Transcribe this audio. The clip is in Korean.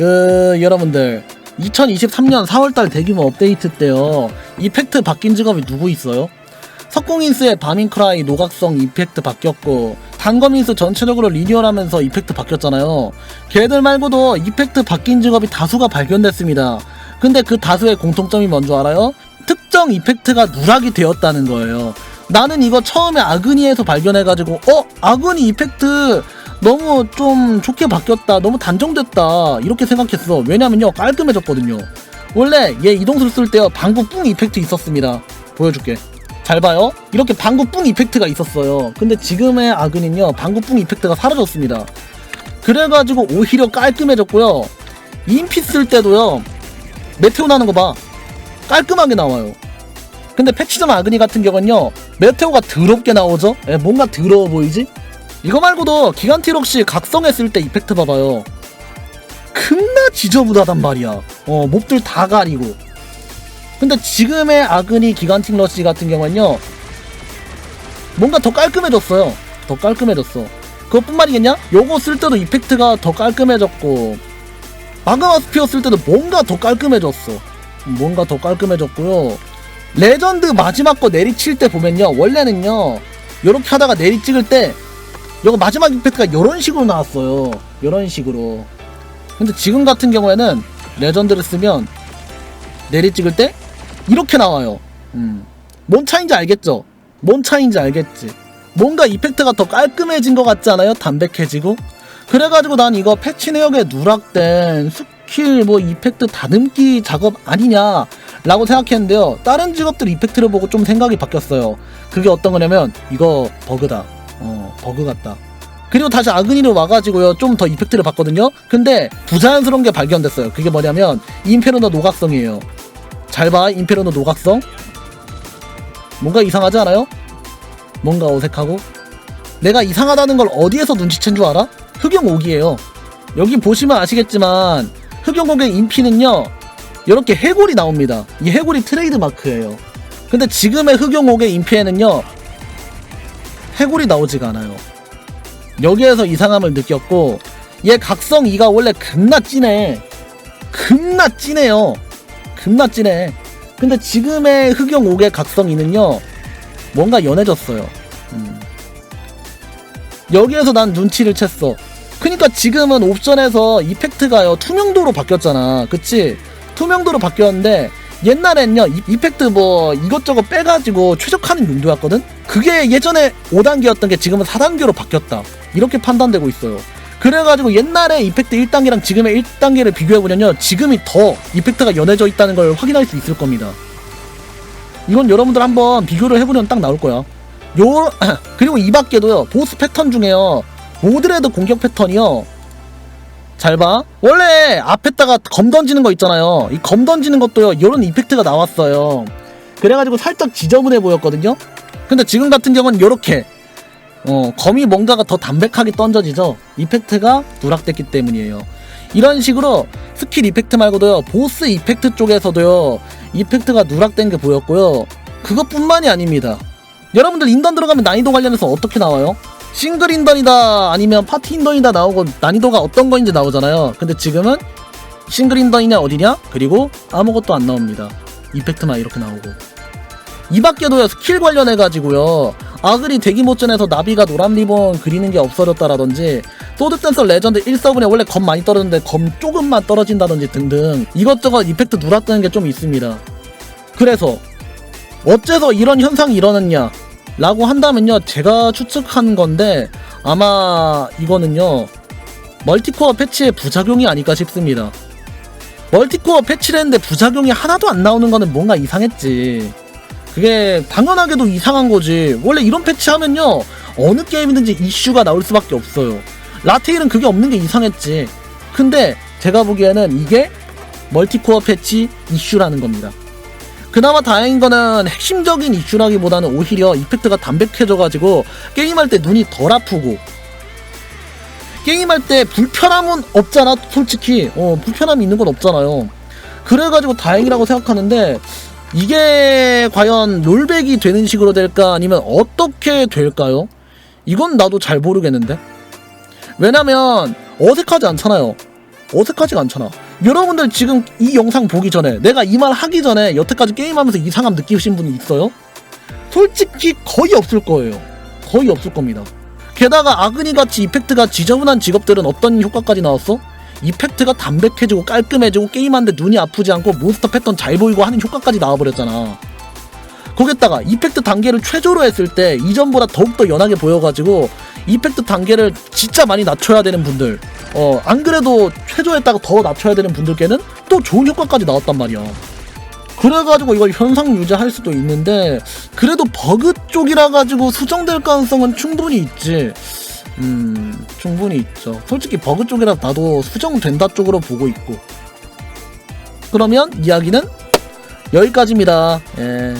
그 여러분들 2023년 4월달 대규모 업데이트 때요 이펙트 바뀐 직업이 누구 있어요? 석공인스의 바민크라이 노각성 이펙트 바뀌었고 단검인스 전체적으로 리뉴얼하면서 이펙트 바뀌었잖아요 걔들 말고도 이펙트 바뀐 직업이 다수가 발견됐습니다 근데 그 다수의 공통점이 뭔지 알아요? 특정 이펙트가 누락이 되었다는 거예요 나는 이거 처음에 아그니에서 발견해가지고 어? 아그니 이펙트 너무 좀 좋게 바뀌었다 너무 단정됐다 이렇게 생각했어. 왜냐면요 깔끔해졌거든요. 원래 얘 이동술 쓸 때요 방구 뿡 이펙트 있었습니다. 보여줄게. 잘 봐요. 이렇게 방구 뿡 이펙트가 있었어요. 근데 지금의 아그는요 방구 뿡 이펙트가 사라졌습니다. 그래가지고 오히려 깔끔해졌고요. 인피 쓸 때도요 메테오 나는 거 봐. 깔끔하게 나와요. 근데 패치전 아그니 같은 경우는요 메테오가 더럽게 나오죠? 예, 뭔가 더러워 보이지 이거 말고도 기간티록시 각성했을 때 이펙트 봐봐요. 겁나 지저분하단 말이야. 어, 몹들 다 가리고. 근데 지금의 아그니 기간틱 러시 같은 경우는요. 뭔가 더 깔끔해졌어요. 더 깔끔해졌어. 그것뿐만이겠냐? 요거 쓸 때도 이펙트가 더 깔끔해졌고 마그마 스피어 쓸 때도 뭔가 더 깔끔해졌어. 뭔가 더 깔끔해졌고요. 레전드 마지막 거 내리칠 때 보면요. 원래는요. 요렇게 하다가 내리 찍을 때 이거 마지막 이펙트가 이런 식으로 나왔어요. 이런 식으로. 근데 지금 같은 경우에는 레전드를 쓰면 내리 찍을 때 이렇게 나와요. 음. 뭔 차인지 알겠죠? 뭔 차인지 알겠지? 뭔가 이펙트가 더 깔끔해진 것 같지 않아요? 담백해지고? 그래가지고 난 이거 패치 내역에 누락된 스킬 뭐 이펙트 다듬기 작업 아니냐 라고 생각했는데요. 다른 직업들 이펙트를 보고 좀 생각이 바뀌었어요. 그게 어떤 거냐면 이거 버그다. 어, 버그 같다. 그리고 다시 아그니로 와가지고요, 좀 더 이펙트를 봤거든요? 근데 부자연스러운 게 발견됐어요. 그게 뭐냐면, 인페르노 노각성이에요. 잘 봐, 인페르노 노각성. 뭔가 이상하지 않아요? 뭔가 어색하고? 내가 이상하다는 걸 어디에서 눈치챈 줄 알아? 흑용옥이에요. 여기 보시면 아시겠지만, 흑용옥의 인피는요, 이렇게 해골이 나옵니다. 이 해골이 트레이드 마크예요. 근데 지금의 흑용옥의 인피에는요, 해골이 나오지가 않아요. 여기에서 이상함을 느꼈고 얘 각성 2가 원래 겁나 진해. 겁나 진해요. 겁나 진해. 근데 지금의 흑용 5의 각성 2는요. 뭔가 연해졌어요. 음. 여기에서 난 눈치를 챘어. 그니까 지금은 옵션에서 이펙트가요 투명도로 바뀌었잖아. 그치? 투명도로 바뀌었는데 옛날엔요 이- 이펙트 뭐 이것저것 빼가지고 최적화하는 용도였거든? 그게 예전에 5단계였던 게 지금은 4단계로 바뀌었다. 이렇게 판단되고 있어요. 그래가지고 옛날에 이펙트 1단계랑 지금의 1단계를 비교해보면요 지금이 더 이펙트가 연해져 있다는 걸 확인할 수 있을 겁니다. 이건 여러분들 한번 비교를 해보면 딱 나올 거야. 요 그리고 이 밖에도요 보스 패턴 중에요 모드레드 공격 패턴이요 잘 봐. 원래 앞에다가 검 던지는 거 있잖아요. 이 검 던지는 것도요, 이런 이펙트가 나왔어요. 그래가지고 살짝 지저분해 보였거든요. 근데 지금 같은 경우는 이렇게 어, 검이 뭔가가 더 담백하게 던져지죠. 이펙트가 누락됐기 때문이에요. 이런 식으로 스킬 이펙트 말고도요, 보스 이펙트 쪽에서도요, 이펙트가 누락된 게 보였고요. 그것뿐만이 아닙니다. 여러분들 인던 들어가면 난이도 관련해서 어떻게 나와요? 싱글 인던이다 아니면 파티 인던이다 나오고 난이도가 어떤 거인지 나오잖아요. 근데 지금은 싱글 인던이냐 어디냐 그리고 아무것도 안 나옵니다. 이펙트만 이렇게 나오고 이 밖에도요 스킬 관련해 가지고요 아그리 대기 모전에서 나비가 노란 리본 그리는 게 없어졌다라든지 소드 댄서 레전드 1서분에 원래 검 많이 떨어졌는데 검 조금만 떨어진다든지 등등 이것저것 이펙트 누락되는 게 좀 있습니다. 그래서 어째서 이런 현상이 일어났냐 라고 한다면요. 제가 추측한 건데 아마 이거는요. 멀티코어 패치의 부작용이 아닐까 싶습니다. 멀티코어 패치를 했는데 부작용이 하나도 안 나오는 거는 뭔가 이상했지. 그게 당연하게도 이상한 거지. 원래 이런 패치 하면요. 어느 게임이든지 이슈가 나올 수밖에 없어요. 라테일은 그게 없는 게 이상했지. 근데 제가 보기에는 이게 멀티코어 패치 이슈라는 겁니다 그나마 다행인 거는 핵심적인 이슈라기보다는 오히려 이펙트가 담백해져가지고 게임할 때 눈이 덜 아프고 게임할 때 불편함은 없잖아 솔직히. 어 불편함이 있는 건 없잖아요. 그래가지고 다행이라고 생각하는데 이게 과연 롤백이 되는 식으로 될까 아니면 어떻게 될까요? 이건 나도 잘 모르겠는데. 왜냐면 어색하지 않잖아요 어색하지가 않잖아. 여러분들 지금 이 영상 보기 전에 내가 이 말 하기 전에 여태까지 게임하면서 이상함 느끼신 분이 있어요? 솔직히 거의 없을 거예요. 거의 없을 겁니다. 게다가 아그니 같이 이펙트가 지저분한 직업들은 어떤 효과까지 나왔어? 이펙트가 담백해지고 깔끔해지고 게임하는데 눈이 아프지 않고 몬스터 패턴 잘 보이고 하는 효과까지 나와버렸잖아. 거기다가 이펙트 단계를 최저로 했을 때 이전보다 더욱더 연하게 보여가지고 이펙트 단계를 진짜 많이 낮춰야 되는 분들 어 안 그래도 최저했다가 더 낮춰야 되는 분들께는 또 좋은 효과까지 나왔단 말이야. 그래가지고 이걸 현상 유지할 수도 있는데 그래도 버그 쪽이라 가지고 수정될 가능성은 충분히 있지. 음 충분히 있죠. 솔직히 버그 쪽이라 나도 수정된다 쪽으로 보고 있고. 그러면 이야기는 여기까지입니다. 예.